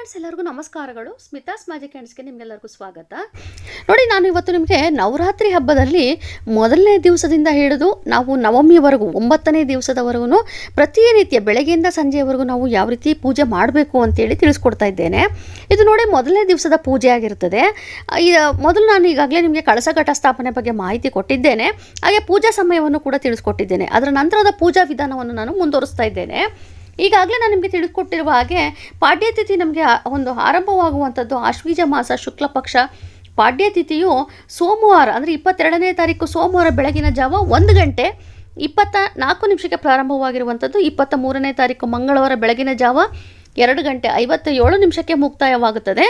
Friends, ಎಲ್ಲರಿಗೂ ನಮಸ್ಕಾರಗಳು. Smitha's magic ಹ್ಯಾಂಡ್ಸ್ಗೆ ನಿಮಗೆಲ್ಲರಿಗೂ ಸ್ವಾಗತ. ನೋಡಿ, ನಾನು ಇವತ್ತು ನಿಮಗೆ ನವರಾತ್ರಿ ಹಬ್ಬದಲ್ಲಿ ಮೊದಲನೇ ದಿವಸದಿಂದ ಹಿಡಿದು ನಾವು ನವಮಿವರೆಗೂ, ಒಂಬತ್ತನೇ ದಿವಸದವರೆಗೂ ಪ್ರತಿನಿತ್ಯ ಬೆಳಗ್ಗೆಯಿಂದ ಸಂಜೆಯವರೆಗೂ ನಾವು ಯಾವ ರೀತಿ ಪೂಜೆ ಮಾಡಬೇಕು ಅಂತೇಳಿ ತಿಳಿಸ್ಕೊಡ್ತಾ ಇದ್ದೇನೆ. ಇದು ನೋಡಿ, ಮೊದಲನೇ ದಿವಸದ ಪೂಜೆ ಆಗಿರುತ್ತದೆ ಮೊದಲು ನಾನು ಈಗಾಗಲೇ ನಿಮಗೆ ಕಳಸ ಘಟ ಸ್ಥಾಪನೆ ಬಗ್ಗೆ ಮಾಹಿತಿ ಕೊಟ್ಟಿದ್ದೇನೆ. ಹಾಗೆ ಪೂಜಾ ಸಮಯವನ್ನು ಕೂಡ ತಿಳಿಸ್ಕೊಟ್ಟಿದ್ದೇನೆ. ಅದರ ನಂತರದ ಪೂಜಾ ವಿಧಾನವನ್ನು ನಾನು ಮುಂದುವರಿಸ್ತಾ ಇದ್ದೇನೆ. ಈಗಾಗಲೇ ನಾನು ನಿಮಗೆ ತಿಳಿದುಕೊಟ್ಟಿರುವ ಹಾಗೆ ಪಾಡ್ಯತಿಥಿ ನಮಗೆ ಒಂದು ಆರಂಭವಾಗುವಂಥದ್ದು ಆಶ್ವೀಜ ಮಾಸ ಶುಕ್ಲ ಪಕ್ಷ. ಪಾಡ್ಯತಿಥಿಯು ಸೋಮವಾರ, ಅಂದರೆ ಇಪ್ಪತ್ತೆರಡನೇ ತಾರೀಕು ಸೋಮವಾರ ಬೆಳಗಿನ ಜಾವ ಒಂದು ಗಂಟೆ ಇಪ್ಪತ್ತ ನಾಲ್ಕು ನಿಮಿಷಕ್ಕೆ ಪ್ರಾರಂಭವಾಗಿರುವಂಥದ್ದು. ಇಪ್ಪತ್ತ ಮೂರನೇ ತಾರೀಕು ಮಂಗಳವಾರ ಬೆಳಗಿನ ಜಾವ ಎರಡು ಗಂಟೆ ಐವತ್ತ ಏಳು ನಿಮಿಷಕ್ಕೆ ಮುಕ್ತಾಯವಾಗುತ್ತದೆ.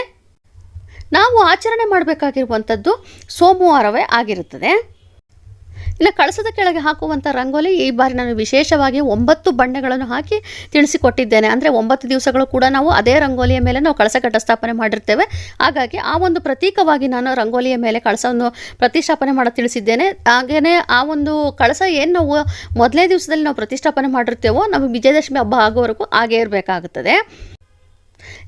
ನಾವು ಆಚರಣೆ ಮಾಡಬೇಕಾಗಿರುವಂಥದ್ದು ಸೋಮವಾರವೇ ಆಗಿರುತ್ತದೆ. ಇನ್ನು ಕಳಸದ ಕೆಳಗೆ ಹಾಕುವಂಥ ರಂಗೋಲಿ ಈ ಬಾರಿ ನಾನು ವಿಶೇಷವಾಗಿ ಒಂಬತ್ತು ಬಣ್ಣಗಳನ್ನು ಹಾಕಿ ತಿಳಿಸಿಕೊಟ್ಟಿದ್ದೇನೆ ಅಂದರೆ ಒಂಬತ್ತು ದಿವಸಗಳು ಕೂಡ ನಾವು ಅದೇ ರಂಗೋಲಿಯ ಮೇಲೆ ನಾವು ಕಳಸ ಘಟ ಸ್ಥಾಪನೆ ಮಾಡಿರ್ತೇವೆ. ಹಾಗಾಗಿ ಆ ಒಂದು ಪ್ರತೀಕವಾಗಿ ನಾನು ರಂಗೋಲಿಯ ಮೇಲೆ ಕಳಸವನ್ನು ಪ್ರತಿಷ್ಠಾಪನೆ ಮಾಡೋ ತಿಳಿಸಿದ್ದೇನೆ. ಹಾಗೆಯೇ ಆ ಒಂದು ಕಳಸ ಏನು ನಾವು ಮೊದಲನೇ ದಿವಸದಲ್ಲಿ ನಾವು ಪ್ರತಿಷ್ಠಾಪನೆ ಮಾಡಿರ್ತೇವೋ ನಮಗೆ ವಿಜಯದಶಮಿ ಹಬ್ಬ ಆಗೋವರೆಗೂ ಹಾಗೇ ಇರಬೇಕಾಗುತ್ತದೆ.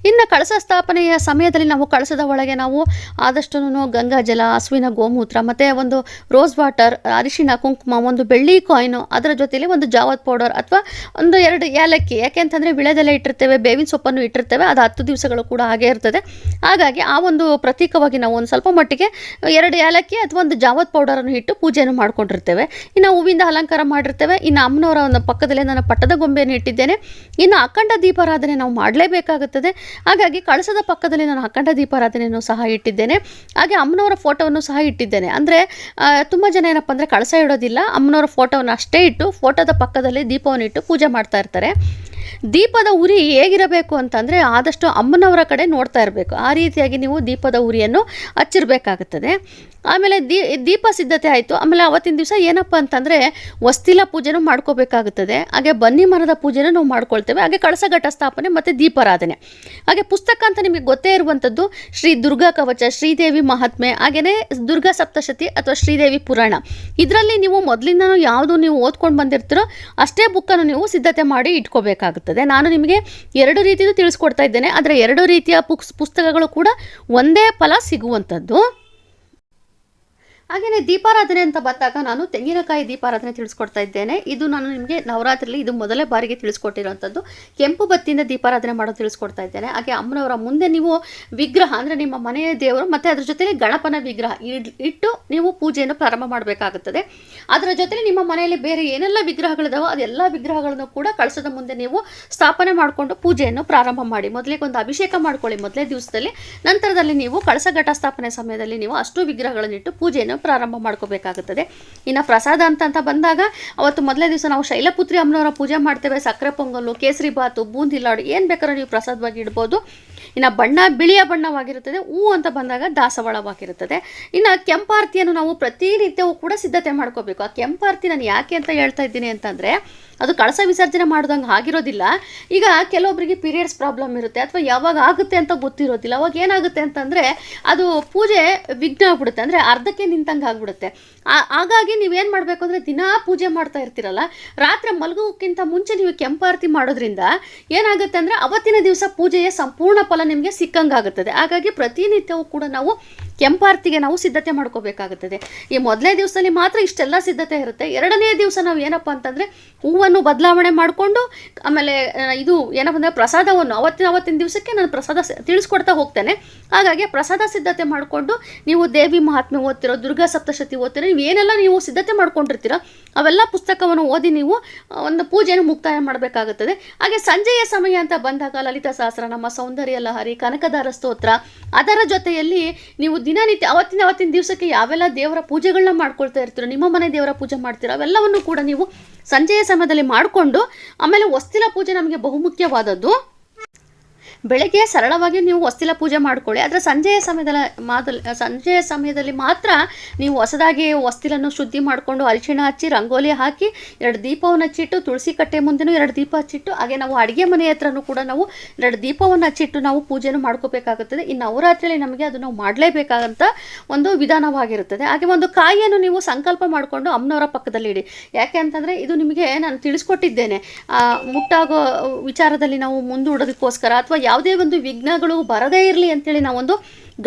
ಇನ್ನು ಕಳಸ ಸ್ಥಾಪನೆಯ ಸಮಯದಲ್ಲಿ ನಾವು ಕಳಸದ ಒಳಗೆ ನಾವು ಆದಷ್ಟು ಗಂಗಾಜಲ ಹಸುವಿನ ಗೋಮೂತ್ರ ಮತ್ತು ಒಂದು ರೋಸ್ ವಾಟರ್ ಅರಿಶಿನ, ಕುಂಕುಮ, ಒಂದು ಬೆಳ್ಳಿ ಕಾಯಿನು ಅದರ ಜೊತೆಯಲ್ಲಿ ಒಂದು ಜಾವತ್ ಪೌಡರ್ ಅಥವಾ ಒಂದು ಎರಡು ಏಲಕ್ಕಿ. ಯಾಕೆ ಅಂತಂದರೆ ವಿಳೆದೆಲೆ ಇಟ್ಟಿರ್ತೇವೆ, ಬೇವಿನ ಸೊಪ್ಪನ್ನು ಇಟ್ಟಿರ್ತೇವೆ, ಅದು ಹತ್ತು ದಿವಸಗಳು ಕೂಡ ಹಾಗೇ ಇರ್ತದೆ. ಹಾಗಾಗಿ ಆ ಒಂದು ಪ್ರತೀಕವಾಗಿ ನಾವು ಒಂದು ಸ್ವಲ್ಪ ಮಟ್ಟಿಗೆ ಎರಡು ಏಲಕ್ಕಿ ಅಥವಾ ಒಂದು ಜಾವತ್ ಪೌಡರನ್ನು ಇಟ್ಟು ಪೂಜೆಯನ್ನು ಮಾಡ್ಕೊಂಡಿರ್ತೇವೆ. ಇನ್ನು ಹೂವಿಂದ ಅಲಂಕಾರ ಮಾಡಿರ್ತೇವೆ. ಇನ್ನು ಅಮ್ಮನವರ ಒಂದು ಪಕ್ಕದಲ್ಲೇ ನಾನು ಪಟ್ಟದ ಗೊಂಬೆಯನ್ನು ಇಟ್ಟಿದ್ದೇನೆ. ಇನ್ನು ಅಖಂಡ ದೀಪಾರಾಧನೆ ನಾವು ಮಾಡಲೇಬೇಕಾಗುತ್ತದೆ. ಹಾಗಾಗಿ ಕಳಸದ ಪಕ್ಕದಲ್ಲಿ ನಾನು ಅಖಂಡ ದೀಪಾರಾಧನೆಯನ್ನು ಸಹ ಇಟ್ಟಿದ್ದೇನೆ. ಹಾಗೆ ಅಮ್ಮನವರ ಫೋಟೋವನ್ನು ಸಹ ಇಟ್ಟಿದ್ದೇನೆ. ಅಂದರೆ ತುಂಬ ಜನ ಏನಪ್ಪ ಅಂದರೆ ಕಳಸ ಇಡೋದಿಲ್ಲ. ಅಮ್ಮನವರ ಫೋಟೋವನ್ನು ಅಷ್ಟೇ ಇಟ್ಟು, ಫೋಟೋದ ಪಕ್ಕದಲ್ಲಿ ದೀಪವನ್ನು ಇಟ್ಟು ಪೂಜೆ ಮಾಡ್ತಾ ಇರ್ತಾರೆ. ದೀಪದ ಉರಿ ಹೇಗಿರಬೇಕು ಅಂತಂದರೆ ಆದಷ್ಟು ಅಮ್ಮನವರ ಕಡೆ ನೋಡ್ತಾ ಇರಬೇಕು. ಆ ರೀತಿಯಾಗಿ ನೀವು ದೀಪದ ಉರಿಯನ್ನು ಹಚ್ಚಿರಬೇಕಾಗುತ್ತದೆ. ಆಮೇಲೆ ದೀ, ದೀಪ ಸಿದ್ಧತೆ ಆಯಿತು. ಆಮೇಲೆ ಅವತ್ತಿನ ದಿವಸ ಏನಪ್ಪ ಅಂತಂದರೆ ವಸ್ತಿಲ ಪೂಜೆನೂ ಮಾಡ್ಕೋಬೇಕಾಗುತ್ತದೆ. ಹಾಗೆ ಬನ್ನಿ ಮರದ ಪೂಜೆನೂ ನಾವು ಮಾಡ್ಕೊಳ್ತೇವೆ. ಹಾಗೆ ಕಳಸ ಘಟ ಸ್ಥಾಪನೆ ಮತ್ತು ದೀಪಾರಾಧನೆ. ಹಾಗೆ ಪುಸ್ತಕ ಅಂತ ನಿಮಗೆ ಗೊತ್ತೇ ಇರುವಂಥದ್ದು ಶ್ರೀ ದುರ್ಗಾ ಕವಚ, ಶ್ರೀದೇವಿ ಮಹಾತ್ಮೆ ಹಾಗೆಯೇ ದುರ್ಗಾ ಸಪ್ತಶತಿ ಅಥವಾ ಶ್ರೀದೇವಿ ಪುರಾಣ. ಇದರಲ್ಲಿ ನೀವು ಮೊದಲಿಂದನೂ ಯಾವುದು ನೀವು ಓದ್ಕೊಂಡು ಬಂದಿರ್ತೀರೋ ಅಷ್ಟೇ ಬುಕ್ಕನ್ನು ನೀವು ಸಿದ್ಧತೆ ಮಾಡಿ ಇಟ್ಕೋಬೇಕಾಗುತ್ತದೆ ನಾನು ನಿಮಗೆ ಎರಡು ರೀತಿಯದು ತಿಳಿಸ್ಕೊಡ್ತಾ ಇದ್ದೇನೆ. ಆದರೆ ಎರಡು ರೀತಿಯ ಪುಕ್ಸ್ ಪುಸ್ತಕಗಳು ಕೂಡ ಒಂದೇ ಫಲ ಸಿಗುವಂಥದ್ದು. ಹಾಗೆಯೇ ದೀಪಾರಾಧನೆ ಅಂತ ಬಂದಾಗ ನಾನು ತೆಂಗಿನಕಾಯಿ ದೀಪಾರಾಧನೆ ತಿಳಿಸ್ಕೊಡ್ತಾ ಇದ್ದೇನೆ. ಇದು ನಾನು ನಿಮಗೆ ನವರಾತ್ರಿಲಿ ಇದು ಮೊದಲೇ ಬಾರಿಗೆ ತಿಳಿಸ್ಕೊಟ್ಟಿರುವಂಥದ್ದು. ಕೆಂಪು ಬತ್ತಿಯಿಂದ ದೀಪಾರಾಧನೆ ಮಾಡೋದು ತಿಳಿಸ್ಕೊಡ್ತಾ ಇದ್ದೇನೆ. ಹಾಗೆ ಅಮ್ಮನವರ ಮುಂದೆ ನೀವು ವಿಗ್ರಹ ಅಂದರೆ ನಿಮ್ಮ ಮನೆಯ ದೇವರು ಮತ್ತು ಅದರ ಜೊತೆಲಿ ಗಣಪನ ವಿಗ್ರಹ ಇಟ್ಟು ನೀವು ಪೂಜೆಯನ್ನು ಪ್ರಾರಂಭ ಮಾಡಬೇಕಾಗುತ್ತದೆ. ಅದರ ಜೊತೆಲಿ ನಿಮ್ಮ ಮನೆಯಲ್ಲಿ ಬೇರೆ ಏನೆಲ್ಲ ವಿಗ್ರಹಗಳಿದಾವೋ ಅದೆಲ್ಲ ವಿಗ್ರಹಗಳನ್ನು ಕೂಡ ಕಳಸದ ಮುಂದೆ ನೀವು ಸ್ಥಾಪನೆ ಮಾಡಿಕೊಂಡು ಪೂಜೆಯನ್ನು ಪ್ರಾರಂಭ ಮಾಡಿ. ಮೊದಲಿಗೆ ಒಂದು ಅಭಿಷೇಕ ಮಾಡ್ಕೊಳ್ಳಿ. ಮೊದಲೇ ದಿವಸದಲ್ಲಿ ನಂತರದಲ್ಲಿ ನೀವು ಕಳಸ ಘಟ ಸ್ಥಾಪನೆ ಸಮಯದಲ್ಲಿ ನೀವು ಅಷ್ಟು ವಿಗ್ರಹಗಳನ್ನಿಟ್ಟು ಪೂಜೆಯನ್ನು ಪ್ರಾರಂಭ ಮಾಡ್ಕೋಬೇಕಾಗುತ್ತದೆ. ಇನ್ನು ಪ್ರಸಾದ ಅಂತ ಬಂದಾಗ, ಅವತ್ತು ಮೊದಲೇ ದಿವಸ ನಾವು ಶೈಲಪುತ್ರಿ ಅಮ್ಮನವರ ಪೂಜೆ ಮಾಡ್ತೇವೆ. ಸಕ್ಕರೆ ಪೊಂಗಲ್ಲು, ಕೇಸರಿ ಬಾತು, ಬೂಂದಿ ಲಾಡು, ಏನು ಬೇಕಾದ್ರೂ ನೀವು ಪ್ರಸಾದವಾಗಿ ಇಡ್ಬೋದು. ಇನ್ನು ಬಣ್ಣ, ಬಿಳಿಯ ಬಣ್ಣವಾಗಿರುತ್ತದೆ. ಹೂ ಅಂತ ಬಂದಾಗ ದಾಸವಾಳವಾಗಿರುತ್ತದೆ. ಇನ್ನು ಕೆಂಪಾರತಿಯನ್ನು ನಾವು ಪ್ರತಿನಿತ್ಯವೂ ಕೂಡ ಸಿದ್ಧತೆ ಮಾಡ್ಕೋಬೇಕು. ಆ ಕೆಂಪಾರತಿ ನಾನು ಯಾಕೆ ಅಂತ ಹೇಳ್ತಾ ಇದ್ದೀನಿ ಅಂತಂದರೆ, ಅದು ಕಳಸ ವಿಸರ್ಜನೆ ಮಾಡ್ದಂಗೆ ಆಗಿರೋದಿಲ್ಲ. ಈಗ ಕೆಲವೊಬ್ಬರಿಗೆ ಪೀರಿಯಡ್ಸ್ ಪ್ರಾಬ್ಲಮ್ ಇರುತ್ತೆ, ಅಥವಾ ಯಾವಾಗ ಆಗುತ್ತೆ ಅಂತ ಗೊತ್ತಿರೋದಿಲ್ಲ. ಅವಾಗ ಏನಾಗುತ್ತೆ ಅಂತಂದರೆ, ಅದು ಪೂಜೆ ವಿಘ್ನ ಆಗ್ಬಿಡುತ್ತೆ. ಅಂದರೆ ಅರ್ಧಕ್ಕೆ ನಿಂತಂಗೆ ಆಗ್ಬಿಡುತ್ತೆ. ಹಾಗಾಗಿ ನೀವೇನು ಮಾಡಬೇಕು ಅಂದರೆ ದಿನಾ ಪೂಜೆ ಮಾಡ್ತಾ ಇರ್ತೀರಲ್ಲ, ರಾತ್ರಿ ಮಲಗೋಕ್ಕಿಂತ ಮುಂಚೆ ನೀವು ಕೆಂಪಾರತಿ ಮಾಡೋದ್ರಿಂದ ಏನಾಗುತ್ತೆ ಅಂದರೆ ಅವತ್ತಿನ ದಿವಸ ಪೂಜೆಯ ಸಂಪೂರ್ಣ ಫಲ ನಿಮಗೆ ಸಿಕ್ಕಂಗಾಗುತ್ತದೆ. ಹಾಗಾಗಿ ಪ್ರತಿನಿತ್ಯವೂ ಕೂಡ ನಾವು ಕೆಂಪಾರತಿಗೆ ನಾವು ಸಿದ್ಧತೆ ಮಾಡ್ಕೋಬೇಕಾಗುತ್ತದೆ. ಈ ಮೊದಲನೇ ದಿವಸದಲ್ಲಿ ಮಾತ್ರ ಇಷ್ಟೆಲ್ಲ ಸಿದ್ಧತೆ ಇರುತ್ತೆ. ಎರಡನೇ ದಿವಸ ನಾವು ಏನಪ್ಪ ಅಂತಂದರೆ ಹೂವನ್ನು ಬದಲಾವಣೆ ಮಾಡಿಕೊಂಡು, ಆಮೇಲೆ ಇದು ಏನಪ್ಪ ಅಂದರೆ ಪ್ರಸಾದವನ್ನು ಅವತ್ತಿನ ಅವತ್ತಿನ ದಿವಸಕ್ಕೆ ನಾನು ಪ್ರಸಾದ ತಿಳಿಸ್ಕೊಡ್ತಾ ಹೋಗ್ತೇನೆ. ಹಾಗಾಗಿ ಪ್ರಸಾದ ಸಿದ್ಧತೆ ಮಾಡಿಕೊಂಡು ನೀವು ದೇವಿ ಮಹಾತ್ಮೆ ಓದ್ತಿರೋ, ದುರ್ಗಾ ಸಪ್ತಶತಿ ಓದ್ತಿರೋ, ನೀವು ಏನೆಲ್ಲ ನೀವು ಸಿದ್ಧತೆ ಮಾಡ್ಕೊಂಡಿರ್ತೀರೋ, ಅವೆಲ್ಲ ಪುಸ್ತಕವನ್ನು ಓದಿ ನೀವು ಒಂದು ಪೂಜೆಯನ್ನು ಮುಕ್ತಾಯ ಮಾಡಬೇಕಾಗುತ್ತದೆ. ಹಾಗೆ ಸಂಜೆಯ ಸಮಯ ಅಂತ ಬಂದಾಗ ಲಲಿತಾ ಸಹಸ್ರ ನಮ್ಮ ಸೌಂದರ್ಯ ಲಹರಿ, ಕನಕದಾರ ಸ್ತೋತ್ರ, ಅದರ ಜೊತೆಯಲ್ಲಿ ನೀವು ದಿನನಿತ್ಯ, ಅವತ್ತಿನ ಅವತ್ತಿನ ದಿವಸಕ್ಕೆ ಯಾವೆಲ್ಲ ದೇವರ ಪೂಜೆಗಳನ್ನ ಮಾಡ್ಕೊಳ್ತಾ ಇರ್ತೀರೋ, ನಿಮ್ಮ ಮನೆ ದೇವರ ಪೂಜೆ ಮಾಡ್ತೀರೋ, ಅವೆಲ್ಲವನ್ನು ಕೂಡ ನೀವು ಸಂಜೆಯ ಸಮಯದಲ್ಲಿ ಮಾಡಿಕೊಂಡು, ಆಮೇಲೆ ವಸ್ತಿಲ ಪೂಜೆ ನಮಗೆ ಬಹುಮುಖ್ಯವಾದದ್ದು. ಬೆಳಗ್ಗೆ ಸರಳವಾಗಿ ನೀವು ಹೊಸ್ತಿಲ ಪೂಜೆ ಮಾಡ್ಕೊಳ್ಳಿ. ಆದರೆ ಸಂಜೆಯ ಸಮಯದಲ್ಲಿ ಮಾದಲ್ಲಿ ಸಂಜೆಯ ಸಮಯದಲ್ಲಿ ಮಾತ್ರ ನೀವು ಹೊಸದಾಗಿ ಹೊಸ್ತಿಲನ್ನು ಶುದ್ಧಿ ಮಾಡಿಕೊಂಡು ಅರಿಶಿಣ ಹಚ್ಚಿ ರಂಗೋಲಿ ಹಾಕಿ ಎರಡು ದೀಪವನ್ನು ಹಚ್ಚಿಟ್ಟು, ತುಳಸಿ ಕಟ್ಟೆ ಮುಂದೆನೂ ಎರಡು ದೀಪ ಹಚ್ಚಿಟ್ಟು, ಹಾಗೆ ನಾವು ಅಡುಗೆ ಮನೆ ಹತ್ರನೂ ಕೂಡ ನಾವು ಎರಡು ದೀಪವನ್ನು ಹಚ್ಚಿಟ್ಟು ನಾವು ಪೂಜೆಯನ್ನು ಮಾಡ್ಕೋಬೇಕಾಗುತ್ತದೆ. ಇನ್ನು ನವರಾತ್ರಿಯಲ್ಲಿ ನಮಗೆ ಅದು ನಾವು ಮಾಡಲೇಬೇಕಾದಂಥ ಒಂದು ವಿಧಾನವಾಗಿರುತ್ತದೆ. ಹಾಗೆ ಒಂದು ಕಾಯಿಯನ್ನು ನೀವು ಸಂಕಲ್ಪ ಮಾಡಿಕೊಂಡು ಅಮ್ಮನವರ ಪಕ್ಕದಲ್ಲಿ ಇಡಿ. ಯಾಕೆ ಅಂತಂದರೆ ಇದು ನಿಮಗೆ ನಾನು ತಿಳಿಸ್ಕೊಟ್ಟಿದ್ದೇನೆ. ಮುಟ್ಟಾಗೋ ವಿಚಾರದಲ್ಲಿ ನಾವು ಮುಂದೂಡೋದಕ್ಕೋಸ್ಕರ ಅಥವಾ ಯಾವುದೇ ಒಂದು ವಿಘ್ನಗಳು ಬರದೇ ಇರಲಿ ಅಂತೇಳಿ ನಾವೊಂದು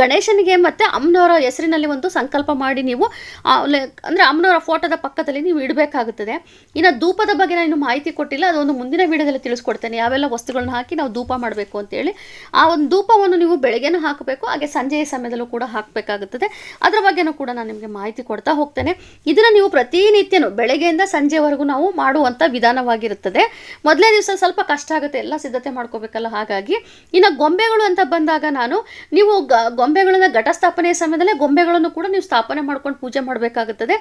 ಗಣೇಶನಿಗೆ ಮತ್ತು ಅಮ್ಮನವರ ಹೆಸರಿನಲ್ಲಿ ಒಂದು ಸಂಕಲ್ಪ ಮಾಡಿ ನೀವು ಅಂದರೆ ಅಮ್ಮನವರ ಫೋಟೋದ ಪಕ್ಕದಲ್ಲಿ ನೀವು ಇಡಬೇಕಾಗುತ್ತದೆ. ಇನ್ನು ಧೂಪದ ಬಗ್ಗೆ ನಾನು ಮಾಹಿತಿ ಕೊಟ್ಟಿಲ್ಲ, ಅದೊಂದು ಮುಂದಿನ ವಿಡಿಯೋದಲ್ಲಿ ತಿಳಿಸ್ಕೊಡ್ತೇನೆ. ಯಾವೆಲ್ಲ ವಸ್ತುಗಳನ್ನ ಹಾಕಿ ನಾವು ಧೂಪ ಮಾಡಬೇಕು ಅಂತೇಳಿ ಆ ಒಂದು ಧೂಪವನ್ನು ನೀವು ಬೆಳಗ್ಗೆನೂ ಹಾಕಬೇಕು, ಹಾಗೆ ಸಂಜೆಯ ಸಮಯದಲ್ಲೂ ಕೂಡ ಹಾಕಬೇಕಾಗುತ್ತದೆ. ಅದರ ಬಗ್ಗೆನೂ ಕೂಡ ನಾನು ನಿಮಗೆ ಮಾಹಿತಿ ಕೊಡ್ತಾ ಹೋಗ್ತೇನೆ. ಇದನ್ನು ನೀವು ಪ್ರತಿನಿತ್ಯನೂ ಬೆಳಗ್ಗೆಯಿಂದ ಸಂಜೆವರೆಗೂ ನಾವು ಮಾಡುವಂಥ ವಿಧಾನವಾಗಿರುತ್ತದೆ. ಮೊದಲೇ ದಿವಸ ಸ್ವಲ್ಪ ಕಷ್ಟ ಆಗುತ್ತೆ, ಎಲ್ಲ ಸಿದ್ಧತೆ ಮಾಡ್ಕೋಬೇಕಲ್ಲ ಹಾಗಾಗಿ. ಇನ್ನು ಗೊಂಬೆಗಳು ಅಂತ ಬಂದಾಗ ನಾನು, ನೀವು ಗೊಂಬೆಗಳನ್ನ ಘಟಸ್ಥಾಪನೆಯ ಸಮಯದಲ್ಲೇ ಗೊಂಬೆಗಳನ್ನು ಕೂಡ ನೀವು ಸ್ಥಾಪನೆ ಮಾಡ್ಕೊಂಡು ಪೂಜೆ ಮಾಡಬೇಕಾಗುತ್ತದೆ.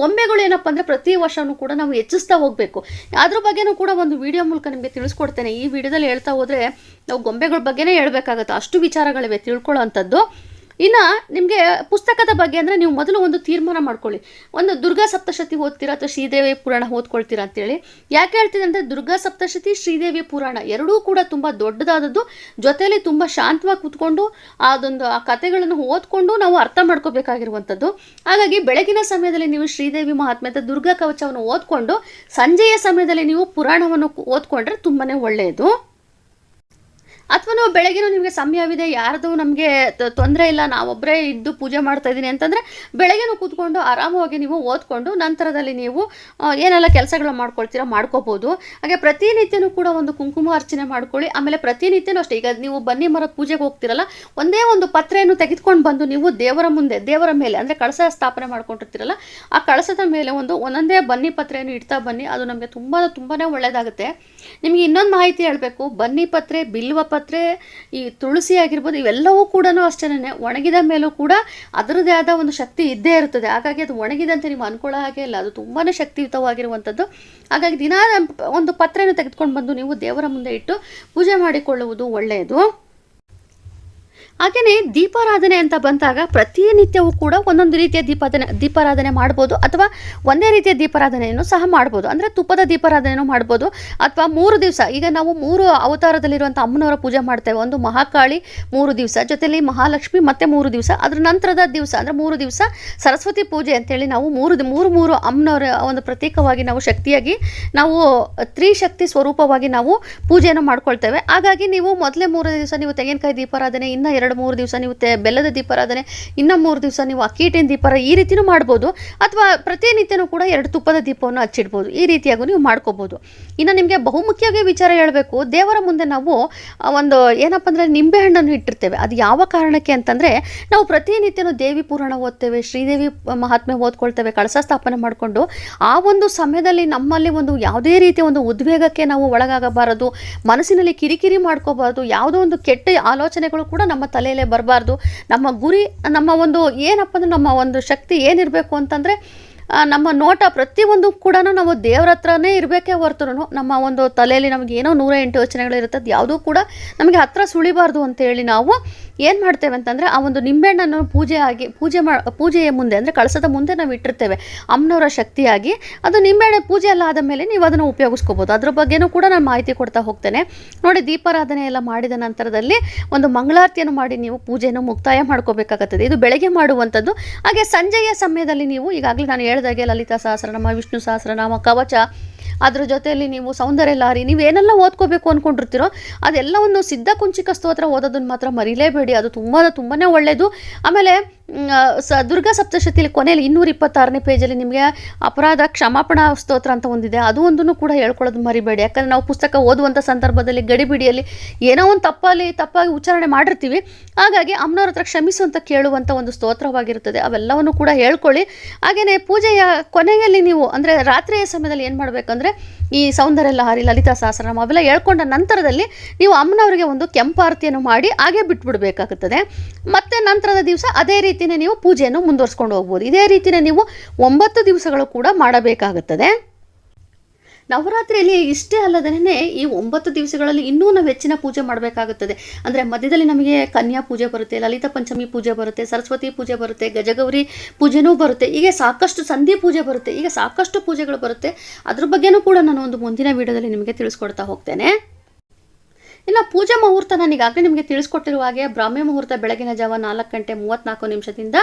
ಗೊಂಬೆಗಳು ಏನಪ್ಪ ಅಂದರೆ ಪ್ರತಿ ವರ್ಷವೂ ಕೂಡ ನಾವು ಹೆಚ್ಚಿಸ್ತಾ ಹೋಗಬೇಕು. ಅದ್ರ ಬಗ್ಗೆನೂ ಕೂಡ ಒಂದು ವಿಡಿಯೋ ಮೂಲಕ ನಿಮಗೆ ತಿಳಿಸ್ಕೊಡ್ತೇನೆ. ಈ ವಿಡಿಯೋದಲ್ಲಿ ಹೇಳ್ತಾ ಹೋದರೆ ನಾವು ಗೊಂಬೆಗಳ ಬಗ್ಗೆನೇ ಹೇಳ್ಬೇಕಾಗುತ್ತೆ. ಅಷ್ಟು ವಿಚಾರಗಳಿವೆ. ತಿಳ್ಕೊಳ್ಳೋ ಅಂಥದ್ದು. ಇನ್ನು ನಿಮಗೆ ಪುಸ್ತಕದ ಬಗ್ಗೆ ಅಂದರೆ ನೀವು ಮೊದಲು ಒಂದು ತೀರ್ಮಾನ ಮಾಡ್ಕೊಳ್ಳಿ. ಒಂದು ದುರ್ಗಾ ಸಪ್ತಶತಿ ಓದ್ತೀರಾ ಅಥವಾ ಶ್ರೀದೇವಿ ಪುರಾಣ ಓದ್ಕೊಳ್ತೀರಾ ಅಂತೇಳಿ. ಯಾಕೆ ಹೇಳ್ತೀನಿ ಅಂದರೆ ದುರ್ಗಾ ಸಪ್ತಶತಿ, ಶ್ರೀದೇವಿ ಪುರಾಣ ಎರಡೂ ಕೂಡ ತುಂಬ ದೊಡ್ಡದಾದದ್ದು ಜೊತೆಯಲ್ಲಿ ತುಂಬ ಶಾಂತವಾಗಿ ಕೂತ್ಕೊಂಡು ಅದೊಂದು ಆ ಕಥೆಗಳನ್ನು ಓದ್ಕೊಂಡು ನಾವು ಅರ್ಥ ಮಾಡ್ಕೋಬೇಕಾಗಿರುವಂಥದ್ದು. ಹಾಗಾಗಿ ಬೆಳಗಿನ ಸಮಯದಲ್ಲಿ ನೀವು ಶ್ರೀದೇವಿ ಮಹಾತ್ಮೆ ಅಥವಾ ದುರ್ಗಾ ಕವಚವನ್ನು ಓದ್ಕೊಂಡು ಸಂಜೆಯ ಸಮಯದಲ್ಲಿ ನೀವು ಪುರಾಣವನ್ನು ಓದ್ಕೊಂಡ್ರೆ ತುಂಬಾ ಒಳ್ಳೆಯದು. ಅಥವಾ ನಾವು ಬೆಳಗ್ಗೆನೂ ನಿಮಗೆ ಸಮಯವಿದೆ, ಯಾರ್ದು ನಮಗೆ ತೊಂದರೆ ಇಲ್ಲ ನಾವೊಬ್ಬರೇ ಇದ್ದು ಪೂಜೆ ಮಾಡ್ತಾ ಇದ್ದೀನಿ ಅಂತಂದರೆ ಬೆಳಗ್ಗೆನೂ ಕೂತ್ಕೊಂಡು ಆರಾಮವಾಗಿ ನೀವು ಓದ್ಕೊಂಡು ನಂತರದಲ್ಲಿ ನೀವು ಏನೆಲ್ಲ ಕೆಲಸಗಳು ಮಾಡ್ಕೊಳ್ತೀರಾ ಮಾಡ್ಕೋಬೋದು. ಹಾಗೆ ಪ್ರತಿನಿತ್ಯನೂ ಕೂಡ ಒಂದು ಕುಂಕುಮ ಅರ್ಚನೆ ಮಾಡ್ಕೊಳ್ಳಿ. ಆಮೇಲೆ ಪ್ರತಿನಿತ್ಯನೂ ಅಷ್ಟೇ, ಈಗ ನೀವು ಬನ್ನಿ ಮರ ಪೂಜೆಗೆ ಹೋಗ್ತಿರಲ್ಲ, ಒಂದೇ ಒಂದು ಪತ್ರೆಯನ್ನು ತೆಗೆದುಕೊಂಡು ಬಂದು ನೀವು ದೇವರ ಮುಂದೆ, ದೇವರ ಮೇಲೆ, ಅಂದರೆ ಕಳಸ ಸ್ಥಾಪನೆ ಮಾಡ್ಕೊಂಡಿರ್ತೀರಲ್ಲ, ಆ ಕಳಸದ ಮೇಲೆ ಒಂದು ಒಂದೊಂದೇ ಬನ್ನಿ ಪತ್ರೆಯನ್ನು ಇಡ್ತಾ ಬನ್ನಿ. ಅದು ನಮಗೆ ತುಂಬ ತುಂಬಾ ಒಳ್ಳೆಯದಾಗುತ್ತೆ ನಿಮಗೆ ಇನ್ನೊಂದು ಮಾಹಿತಿ ಹೇಳಬೇಕು. ಬನ್ನಿ ಪತ್ರೆ ಬಿಲ್ವ ಈ ತುಳಸಿ ಆಗಿರ್ಬೋದು, ಇವೆಲ್ಲವೂ ಕೂಡ ಅಷ್ಟೇನೆ ಒಣಗಿದ ಮೇಲೂ ಕೂಡ ಅದರದೇ ಆದ ಒಂದು ಶಕ್ತಿ ಇದ್ದೇ ಇರ್ತದೆ ಹಾಗಾಗಿ ಅದು ಒಣಗಿದಂತೆ ನೀವು ಅನ್ಕೊಳ್ಳೋ ಹಾಗೆ ಇಲ್ಲ. ಅದು ತುಂಬಾ ಶಕ್ತಿಯುತವಾಗಿರುವಂಥದ್ದು. ಹಾಗಾಗಿ ದಿನ ಒಂದು ಪತ್ರೆಯನ್ನು ತೆಗೆದುಕೊಂಡು ಬಂದು ನೀವು ದೇವರ ಮುಂದೆ ಇಟ್ಟು ಪೂಜೆ ಮಾಡಿಕೊಳ್ಳುವುದು ಒಳ್ಳೆಯದು. ಹಾಗೆಯೇ ದೀಪಾರಾಧನೆ ಅಂತ ಬಂದಾಗ ಪ್ರತಿನಿತ್ಯವೂ ಕೂಡ ಒಂದೊಂದು ರೀತಿಯ ದೀಪಾರಾಧನೆ ದೀಪಾರಾಧನೆ ಮಾಡ್ಬೋದು ಅಥವಾ ಒಂದೇ ರೀತಿಯ ದೀಪಾರಾಧನೆಯನ್ನು ಸಹ ಮಾಡ್ಬೋದು. ಅಂದರೆ ತುಪ್ಪದ ದೀಪಾರಾಧನೆಯನ್ನು ಮಾಡ್ಬೋದು. ಅಥವಾ ಮೂರು ದಿವಸ, ಈಗ ನಾವು ಮೂರು ಅವತಾರದಲ್ಲಿರುವಂಥ ಅಮ್ಮನವರ ಪೂಜೆ ಮಾಡ್ತೇವೆ. ಒಂದು ಮಹಾಕಾಳಿ, ಮೂರು ದಿವಸ. ಜೊತೆಯಲ್ಲಿ ಮಹಾಲಕ್ಷ್ಮಿ ಮತ್ತೆ ಮೂರು ದಿವಸ. ಅದರ ನಂತರದ ದಿವಸ, ಅಂದರೆ ಮೂರು ದಿವಸ ಸರಸ್ವತಿ ಪೂಜೆ ಅಂತೇಳಿ ನಾವು ಮೂರು ಮೂರು ಮೂರು ಅಮ್ಮನವರ ಒಂದು ಪ್ರತೀಕವಾಗಿ ನಾವು ಶಕ್ತಿಯಾಗಿ ನಾವು ತ್ರಿಶಕ್ತಿ ಸ್ವರೂಪವಾಗಿ ನಾವು ಪೂಜೆಯನ್ನು ಮಾಡ್ಕೊಳ್ತೇವೆ. ಹಾಗಾಗಿ ನೀವು ಮೊದಲೇ ಮೂರು ದಿವಸ ನೀವು ತೆಂಗಿನಕಾಯಿ ದೀಪಾರಾಧನೆ, ಇನ್ನೂ ಎರಡು ಮೂರು ದಿವಸ ನೀವು ತೆ ಬೆಲ್ಲದ ದೀಪಾರಾಧನೆ ಇನ್ನೂ ಮೂರು ದಿವಸ ನೀವು ಅಕ್ಕಿ ದೀಪಾರ ಈ ರೀತಿಯೂ ಮಾಡ್ಬೋದು. ಅಥವಾ ಪ್ರತಿನಿತ್ಯನೂ ಕೂಡ ಎರಡು ತುಪ್ಪದ ದೀಪವನ್ನು ಹಚ್ಚಿಡ್ಬೋದು. ಈ ರೀತಿಯಾಗೂ ನೀವು ಮಾಡ್ಕೋಬೋದು. ಇನ್ನು ನಿಮಗೆ ಬಹುಮುಖ್ಯವಾಗಿ ವಿಚಾರ ಹೇಳಬೇಕು. ದೇವರ ಮುಂದೆ ನಾವು ಒಂದು ಏನಪ್ಪ ಅಂದರೆ ನಿಂಬೆಹಣ್ಣನ್ನು ಇಟ್ಟಿರ್ತೇವೆ. ಅದು ಯಾವ ಕಾರಣಕ್ಕೆ ಅಂತಂದರೆ, ನಾವು ಪ್ರತಿನಿತ್ಯನೂ ದೇವಿ ಪೂರಣ ಓದ್ತೇವೆ, ಶ್ರೀದೇವಿ ಮಹಾತ್ಮೆ ಓದ್ಕೊಳ್ತೇವೆ, ಕಳಸ ಸ್ಥಾಪನೆ ಮಾಡಿಕೊಂಡು, ಆ ಒಂದು ಸಮಯದಲ್ಲಿ ನಮ್ಮಲ್ಲಿ ಒಂದು ಯಾವುದೇ ರೀತಿಯ ಒಂದು ಉದ್ವೇಗಕ್ಕೆ ನಾವು ಒಳಗಾಗಬಾರದು, ಮನಸ್ಸಿನಲ್ಲಿ ಕಿರಿಕಿರಿ ಮಾಡ್ಕೋಬಾರ್ದು, ಯಾವುದೋ ಒಂದು ಕೆಟ್ಟ ಆಲೋಚನೆಗಳು ಕೂಡ ನಮ್ಮ ತಲೆಯಲ್ಲೇ ಬರಬಾರ್ದು. ನಮ್ಮ ಗುರಿ, ನಮ್ಮ ಒಂದು ಏನಪ್ಪ ಅಂದರೆ ನಮ್ಮ ಒಂದು ಶಕ್ತಿ ಏನಿರಬೇಕು ಅಂತಂದರೆ ನಮ್ಮ ನೋಟ ಪ್ರತಿಯೊಂದು ಕೂಡ ನಾವು ದೇವ್ರ ಹತ್ರನೇ ಇರಬೇಕೇ ಹೊರತು ನಮ್ಮ ಒಂದು ತಲೆಯಲ್ಲಿ ನಮಗೆ ಏನೋ ನೂರ ಎಂಟು ಯೋಚನೆಗಳು ಇರುತ್ತೆ ಅದು ಯಾವುದೂ ಕೂಡ ನಮಗೆ ಹತ್ತಿರ ಸುಳಿಬಾರ್ದು ಅಂತೇಳಿ ನಾವು ಏನು ಮಾಡ್ತೇವೆ ಅಂತಂದರೆ ಆ ಒಂದು ನಿಂಬೆಹಣ್ಣನ್ನು ಪೂಜೆ ಆಗಿ, ಪೂಜೆ ಮಾ, ಪೂಜೆಯ ಮುಂದೆ ಅಂದರೆ ಕಳಸದ ಮುಂದೆ ನಾವು ಇಟ್ಟಿರ್ತೇವೆ ಅಮ್ಮನವರ ಶಕ್ತಿಯಾಗಿ. ಅದು ನಿಂಬೆಹಣ್ಣೆ ಪೂಜೆ ಎಲ್ಲ ಆದ ಮೇಲೆ ನೀವು ಅದನ್ನು ಉಪಯೋಗಿಸ್ಕೋಬೋದು. ಅದ್ರ ಬಗ್ಗೆನೂ ಕೂಡ ನಾನು ಮಾಹಿತಿ ಕೊಡ್ತಾ ಹೋಗ್ತೇನೆ. ನೋಡಿ, ದೀಪಾರಾಧನೆ ಎಲ್ಲ ಮಾಡಿದ ನಂತರದಲ್ಲಿ ಒಂದು ಮಂಗಳಾರತಿಯನ್ನು ಮಾಡಿ ನೀವು ಪೂಜೆಯನ್ನು ಮುಕ್ತಾಯ ಮಾಡ್ಕೋಬೇಕಾಗುತ್ತದೆ. ಇದು ಬೆಳಗ್ಗೆ ಮಾಡುವಂಥದ್ದು. ಹಾಗೆ ಸಂಜೆಯ ಸಮಯದಲ್ಲಿ ನೀವು ಈಗಾಗಲೇ ನಾನು ಹೇಳಿದಾಗೆ ಲಲಿತಾ ಸಹಸ್ರನಾಮ, ವಿಷ್ಣು ಸಹಸ್ರನಾಮ, ಕವಚ ಅದ್ರ ಜೊತೆಯಲ್ಲಿ ನೀವು ಸೌಂದರ್ಯ ಲಾರಿ ನೀವೇನೆಲ್ಲ ಓದ್ಕೋಬೇಕು ಅಂದ್ಕೊಂಡಿರ್ತೀರೋ ಅದೆಲ್ಲವನ್ನು ಸಿದ್ಧ ಕುಂಚಿಕ ಸ್ತೋತ್ರ ಓದೋದನ್ನು ಮಾತ್ರ ಮರಿಲೇಬೇಡಿ. ಅದು ತುಂಬ ತುಂಬಾ ಒಳ್ಳೆಯದು ಆಮೇಲೆ ಸ, ದುರ್ಗಾ ಸಪ್ತಶತಿಯಲ್ಲಿ ಕೊನೆಯಲ್ಲಿ ಇನ್ನೂರ ಇಪ್ಪತ್ತಾರನೇ ಪೇಜಲ್ಲಿ ನಿಮಗೆ ಅಪರಾಧ ಕ್ಷಮಾಪಣಾ ಸ್ತೋತ್ರ ಅಂತ ಒಂದಿದೆ. ಅದು ಒಂದನ್ನು ಕೂಡ ಹೇಳ್ಕೊಳ್ಳೋದು ಮರಿಬೇಡಿ. ಯಾಕಂದರೆ ನಾವು ಪುಸ್ತಕ ಓದುವಂಥ ಸಂದರ್ಭದಲ್ಲಿ, ಗಡಿಬಿಡಿಯಲ್ಲಿ ಏನೋ ಒಂದು ತಪ್ಪಲ್ಲಿ, ತಪ್ಪಾಗಿ ಉಚ್ಚಾರಣೆ ಮಾಡಿರ್ತೀವಿ. ಹಾಗಾಗಿ ಅಮ್ಮನವ್ರ ಹತ್ರ ಕ್ಷಮಿಸು ಅಂತ ಕೇಳುವಂಥ ಒಂದು ಸ್ತೋತ್ರವಾಗಿರುತ್ತದೆ. ಅವೆಲ್ಲವನ್ನು ಕೂಡ ಹೇಳ್ಕೊಳ್ಳಿ. ಹಾಗೆಯೇ ಪೂಜೆಯ ಕೊನೆಯಲ್ಲಿ ನೀವು, ಅಂದರೆ ರಾತ್ರಿಯ ಸಮಯದಲ್ಲಿ ಏನು ಮಾಡಬೇಕಂದ್ರೆ ಈ ಸೌಂದರ್ಯ ಲಹರಿ ಲಲಿತಾ ಸಹಸ್ರನಾಮ ಅವೆಲ್ಲ ಹೇಳ್ಕೊಂಡ ನಂತರದಲ್ಲಿ ನೀವು ಅಮ್ಮನವರಿಗೆ ಒಂದು ಕೆಂಪಾರತಿಯನ್ನು ಮಾಡಿ ಹಾಗೆ ಬಿಟ್ಬಿಡ್ಬೇಕಾಗುತ್ತದೆ ಮತ್ತು ನಂತರದ ದಿವಸ ಅದೇ ರೀತಿಯೇ ನೀವು ಪೂಜೆಯನ್ನು ಮುಂದುವರ್ಸ್ಕೊಂಡು ಹೋಗ್ಬೋದು. ಇದೇ ರೀತಿಯೇ ನೀವು ಒಂಬತ್ತು ದಿವಸಗಳು ಕೂಡ ಮಾಡಬೇಕಾಗುತ್ತದೆ ನವರಾತ್ರಿಯಲ್ಲಿ ಇಷ್ಟೇ ಅಲ್ಲದೇ ಈ ಒಂಬತ್ತು ದಿವಸಗಳಲ್ಲಿ ಇನ್ನೂ ನಾವು ಹೆಚ್ಚಿನ ಪೂಜೆ ಮಾಡಬೇಕಾಗುತ್ತದೆ. ಅಂದರೆ ಮಧ್ಯದಲ್ಲಿ ನಮಗೆ ಕನ್ಯಾ ಪೂಜೆ ಬರುತ್ತೆ, ಲಲಿತ ಪಂಚಮಿ ಪೂಜೆ ಬರುತ್ತೆ, ಸರಸ್ವತಿ ಪೂಜೆ ಬರುತ್ತೆ, ಗಜಗೌರಿ ಪೂಜೆನೂ ಬರುತ್ತೆ. ಹೀಗೆ ಸಾಕಷ್ಟು ಸಂಧಿ ಪೂಜೆ ಬರುತ್ತೆ, ಈಗ ಸಾಕಷ್ಟು ಪೂಜೆಗಳು ಬರುತ್ತೆ. ಅದ್ರ ಬಗ್ಗೆನೂ ಕೂಡ ನಾನು ಒಂದು ಮುಂದಿನ ವಿಡಿಯೋದಲ್ಲಿ ನಿಮಗೆ ತಿಳಿಸ್ಕೊಡ್ತಾ ಹೋಗ್ತೇನೆ. ಇನ್ನು ಪೂಜಾ ಮುಹೂರ್ತ ನಾನು ಈಗಾಗಲೇ ನಿಮಗೆ ತಿಳಿಸ್ಕೊಟ್ಟಿರುವ ಹಾಗೆ ಬ್ರಾಹ್ಮಿ ಮುಹೂರ್ತ ಬೆಳಗಿನ ಜಾವ ನಾಲ್ಕು ಗಂಟೆ ಮೂವತ್ತ್ನಾಲ್ಕು ನಿಮಿಷದಿಂದ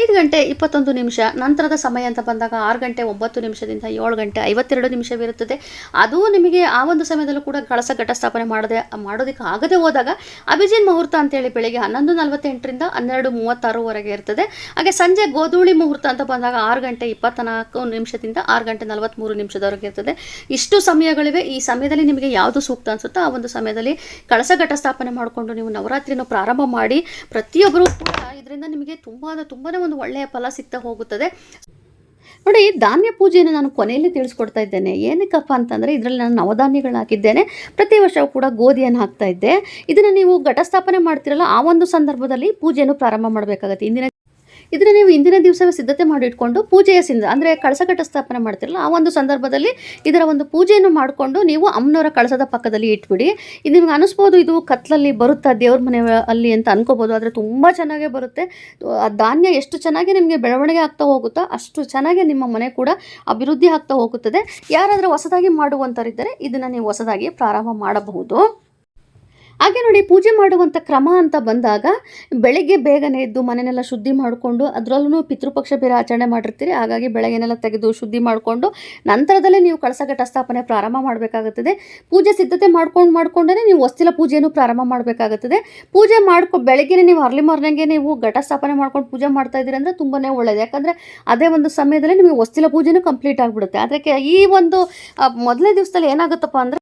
ಐದು ಗಂಟೆ ಇಪ್ಪತ್ತೊಂದು ನಿಮಿಷ, ನಂತರದ ಸಮಯ ಅಂತ ಬಂದಾಗ ಆರು ಗಂಟೆ ಒಂಬತ್ತು ನಿಮಿಷದಿಂದ ಏಳು ಗಂಟೆ ಐವತ್ತೆರಡು ನಿಮಿಷವಿರುತ್ತದೆ. ಅದು ನಿಮಗೆ ಆ ಒಂದು ಸಮಯದಲ್ಲೂ ಕೂಡ ಕಳಸ ಘಟಸ್ಥಾಪನೆ ಮಾಡದೆ, ಮಾಡೋದಕ್ಕೆ ಆಗದೆ ಹೋದಾಗ ಅಭಿಜಿನ್ ಮುಹೂರ್ತ ಅಂತೇಳಿ ಬೆಳಿಗ್ಗೆ ಹನ್ನೊಂದು ನಲವತ್ತೆಂಟರಿಂದ ಹನ್ನೆರಡು ಮೂವತ್ತಾರುವರೆಗೆ ಇರ್ತದೆ. ಹಾಗೆ ಸಂಜೆ ಗೋಧೂಳಿ ಮುಹೂರ್ತ ಅಂತ ಬಂದಾಗ ಆರು ಗಂಟೆ ಇಪ್ಪತ್ನಾಲ್ಕು ನಿಮಿಷದಿಂದ ಆರು ಗಂಟೆ ನಲವತ್ತ್ಮೂರು ನಿಮಿಷದವರೆಗೆ ಇರ್ತದೆ. ಇಷ್ಟು ಸಮಯಗಳಿವೆ, ಈ ಸಮಯದಲ್ಲಿ ನಿಮಗೆ ಯಾವುದು ಸೂಕ್ತ ಅನಿಸುತ್ತೋ ಆ ಒಂದು ಸಮಯದಲ್ಲಿ ಕಳಸ ಘಟಸ್ಥಾಪನೆ ಮಾಡಿಕೊಂಡು ನೀವು ನವರಾತ್ರಿಯನ್ನು ಪ್ರಾರಂಭ ಮಾಡಿ, ಪ್ರತಿಯೊಬ್ಬರೂ ಕೂಡ ಇದರಿಂದ ನಿಮಗೆ ತುಂಬ ತುಂಬಾ ಒಂದು ಒಳ್ಳೆಯ ಫಲ ಸಿಗ್ತಾ ಹೋಗುತ್ತದೆ. ನೋಡಿ, ಧಾನ್ಯ ಪೂಜೆಯನ್ನು ನಾನು ಕೊನೆಯಲ್ಲಿ ತಿಳಿಸ್ಕೊಡ್ತಾ ಇದ್ದೇನೆ. ಏನಕ್ಕಪ್ಪ ಅಂತಂದರೆ, ಇದರಲ್ಲಿ ನಾನು ನವಧಾನ್ಯಗಳು ಹಾಕಿದ್ದೇನೆ ಪ್ರತಿ ವರ್ಷವೂ ಕೂಡ ಗೋಧಿಯನ್ನು ಹಾಕ್ತಾ ಇದ್ದೆ. ಇದನ್ನು ನೀವು ಘಟಸ್ಥಾಪನೆ ಮಾಡ್ತಿರಲ್ಲ, ಆ ಒಂದು ಸಂದರ್ಭದಲ್ಲಿ ಪೂಜೆಯನ್ನು ಪ್ರಾರಂಭ ಮಾಡಬೇಕಾಗತ್ತೆ. ಇಂದಿನ ಇದನ್ನು ನೀವು ಇಂದಿನ ದಿವಸವೇ ಸಿದ್ಧತೆ ಮಾಡಿಟ್ಕೊಂಡು ಪೂಜೆಯ ಸಿಂಧ, ಅಂದರೆ ಕಳಸ ಸ್ಥಾಪನೆ ಮಾಡ್ತಿರಲ್ಲ, ಆ ಒಂದು ಸಂದರ್ಭದಲ್ಲಿ ಇದರ ಒಂದು ಪೂಜೆಯನ್ನು ಮಾಡಿಕೊಂಡು ನೀವು ಅಮ್ಮನವರ ಕಳಸದ ಪಕ್ಕದಲ್ಲಿ ಇಟ್ಬಿಡಿ. ಇದು ನಿಮ್ಗೆ ಅನಿಸ್ಬೋದು ಇದು ಕತ್ಲಲ್ಲಿ ಬರುತ್ತಾ ದೇವ್ರ ಮನೆ ಅಲ್ಲಿ ಅಂತ ಅನ್ಕೋಬೋದು, ಆದರೆ ತುಂಬ ಚೆನ್ನಾಗೇ ಬರುತ್ತೆ. ಆ ಧಾನ್ಯ ಎಷ್ಟು ಚೆನ್ನಾಗಿ ನಿಮಗೆ ಬೆಳವಣಿಗೆ ಆಗ್ತಾ ಹೋಗುತ್ತೋ ಅಷ್ಟು ಚೆನ್ನಾಗಿ ನಿಮ್ಮ ಮನೆ ಕೂಡ ಅಭಿವೃದ್ಧಿ ಆಗ್ತಾ ಹೋಗುತ್ತದೆ. ಯಾರಾದರೂ ಹೊಸದಾಗಿ ಮಾಡುವಂಥವರಿದ್ದರೆ ಇದನ್ನು ನೀವು ಹೊಸದಾಗಿ ಪ್ರಾರಂಭ ಮಾಡಬಹುದು. ಹಾಗೆ ನೋಡಿ ಪೂಜೆ ಮಾಡುವಂಥ ಕ್ರಮ ಅಂತ ಬಂದಾಗ ಬೆಳಗ್ಗೆ ಬೇಗನೆ ಎದ್ದು ಮನೆನೆಲ್ಲ ಶುದ್ಧಿ ಮಾಡಿಕೊಂಡು ಅದರಲ್ಲೂ ಪಿತೃಪಕ್ಷ ಬೇರೆ ಆಚರಣೆ ಮಾಡಿರ್ತೀರಿ. ಹಾಗಾಗಿ ಬೆಳಗ್ಗೆನೆಲ್ಲ ತೆಗೆದು ಶುದ್ಧಿ ಮಾಡಿಕೊಂಡು ನಂತರದಲ್ಲೇ ನೀವು ಕಳಸ ಘಟಸ್ಥಾಪನೆ ಪ್ರಾರಂಭ ಮಾಡಬೇಕಾಗುತ್ತದೆ. ಪೂಜೆ ಸಿದ್ಧತೆ ಮಾಡ್ಕೊಂಡು ಮಾಡ್ಕೊಂಡೇ ನೀವು ಹೊಸ್ತಿಲ ಪೂಜೆಯನ್ನು ಪ್ರಾರಂಭ ಮಾಡಬೇಕಾಗುತ್ತದೆ. ಪೂಜೆ ಮಾಡ್ಕೊ ಬೆಳಗ್ಗೆ ನೀವು ಅರ್ಲಿ ಮಾರ್ನಿಂಗ್ಗೆ ನೀವು ಘಟಸ್ಥಾಪನೆ ಮಾಡ್ಕೊಂಡು ಪೂಜೆ ಮಾಡ್ತಾ ಇದ್ದೀರಿ ಅಂದರೆ ತುಂಬಾ ಒಳ್ಳೆಯದು ಯಾಕಂದರೆ ಅದೇ ಒಂದು ಸಮಯದಲ್ಲಿ ನಿಮಗೆ ಹೊಸ್ತಿಲ ಪೂಜೆನೂ ಕಂಪ್ಲೀಟ್ ಆಗಿಬಿಡುತ್ತೆ. ಅದಕ್ಕೆ ಈ ಒಂದು ಮೊದಲನೇ ದಿವಸದಲ್ಲಿ ಏನಾಗುತ್ತಪ್ಪ ಅಂದರೆ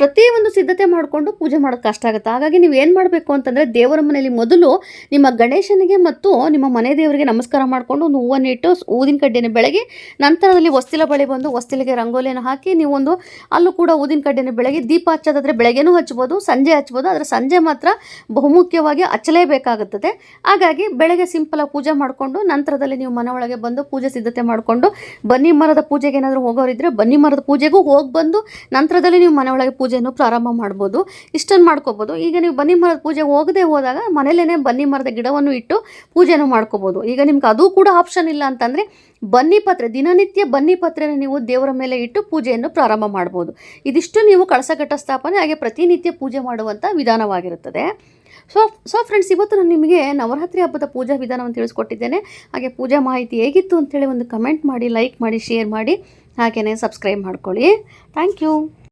ಪ್ರತಿಯೊಂದು ಸಿದ್ಧತೆ ಮಾಡಿಕೊಂಡು ಪೂಜೆ ಮಾಡೋದು ಕಷ್ಟ ಆಗುತ್ತೆ. ಹಾಗಾಗಿ ನೀವು ಏನು ಮಾಡಬೇಕು ಅಂತಂದರೆ ದೇವರ ಮನೆಯಲ್ಲಿ ಮೊದಲು ನಿಮ್ಮ ಗಣೇಶನಿಗೆ ಮತ್ತು ನಿಮ್ಮ ಮನೆ ದೇವರಿಗೆ ನಮಸ್ಕಾರ ಮಾಡಿಕೊಂಡು ಒಂದು ಹೂವನ್ನು ಇಟ್ಟು ಊದಿನ ಕಡ್ಡಿನ ಬೆಳಗ್ಗೆ ನಂತರದಲ್ಲಿ ಹೊಸ್ತಿಲ ಬಳಿ ಬಂದು ಹೊಸ್ತಿಲಿಗೆ ರಂಗೋಲಿಯನ್ನು ಹಾಕಿ ನೀವೊಂದು ಅಲ್ಲೂ ಕೂಡ ಊದಿನ ಕಡ್ಡಿನ ಬೆಳಗ್ಗೆ ದೀಪ ಹಚ್ಚೋದಾದರೆ ಬೆಳಗ್ಗೆನೂ ಹಚ್ಬೋದು, ಸಂಜೆ ಹಚ್ಬೋದು, ಆದರೆ ಸಂಜೆ ಮಾತ್ರ ಬಹುಮುಖ್ಯವಾಗಿ ಹಚ್ಚಲೇಬೇಕಾಗುತ್ತದೆ. ಹಾಗಾಗಿ ಬೆಳಗ್ಗೆ ಸಿಂಪಲಾಗಿ ಪೂಜೆ ಮಾಡಿಕೊಂಡು ನಂತರದಲ್ಲಿ ನೀವು ಮನೆಯೊಳಗೆ ಬಂದು ಪೂಜೆ ಸಿದ್ಧತೆ ಮಾಡಿಕೊಂಡು ಬನ್ನಿ ಮರದ ಪೂಜೆಗೆ ಏನಾದರೂ ಹೋಗೋರಿದ್ದರೆ ಬನ್ನಿ ಮರದ ಪೂಜೆಗೂ ಹೋಗಿ ಬಂದು ನಂತರದಲ್ಲಿ ನೀವು ಮನೆಯೊಳಗೆ ಒಳಗೆ ಪೂಜೆಯನ್ನು ಪ್ರಾರಂಭ ಮಾಡ್ಬೋದು. ಇಷ್ಟನ್ನು ಮಾಡ್ಕೋಬೋದು. ಈಗ ನೀವು ಬನ್ನಿ ಮರದ ಪೂಜೆಗೆ ಹೋಗದೆ ಹೋದಾಗ ಮನೇಲೇ ಬನ್ನಿ ಮರದ ಗಿಡವನ್ನು ಇಟ್ಟು ಪೂಜೆನೂ ಮಾಡ್ಕೋಬೋದು. ಈಗ ನಿಮ್ಗೆ ಅದು ಕೂಡ ಆಪ್ಷನ್ ಇಲ್ಲ ಅಂತಂದರೆ ಬನ್ನಿ ಪತ್ರೆ, ದಿನನಿತ್ಯ ಬನ್ನಿ ಪತ್ರೆನ ನೀವು ದೇವರ ಮೇಲೆ ಇಟ್ಟು ಪೂಜೆಯನ್ನು ಪ್ರಾರಂಭ ಮಾಡ್ಬೋದು. ಇದಿಷ್ಟು ನೀವು ಕಳಸಘಟ್ಟ ಸ್ಥಾಪನೆ ಹಾಗೆ ಪ್ರತಿನಿತ್ಯ ಪೂಜೆ ಮಾಡುವಂಥ ವಿಧಾನವಾಗಿರುತ್ತದೆ. ಸೊ ಸೊ ಫ್ರೆಂಡ್ಸ್ ಇವತ್ತು ನಾನು ನಿಮಗೆ ನವರಾತ್ರಿ ಹಬ್ಬದ ಪೂಜಾ ವಿಧಾನವನ್ನು ತಿಳಿಸ್ಕೊಟ್ಟಿದ್ದೇನೆ. ಹಾಗೆ ಪೂಜಾ ಮಾಹಿತಿ ಹೇಗಿತ್ತು ಅಂತೇಳಿ ಒಂದು ಕಮೆಂಟ್ ಮಾಡಿ ಲೈಕ್ ಮಾಡಿ ಶೇರ್ ಮಾಡಿ, ಹಾಗೆಯೇ ಸಬ್ಸ್ಕ್ರೈಬ್ ಮಾಡ್ಕೊಳ್ಳಿ. Thank you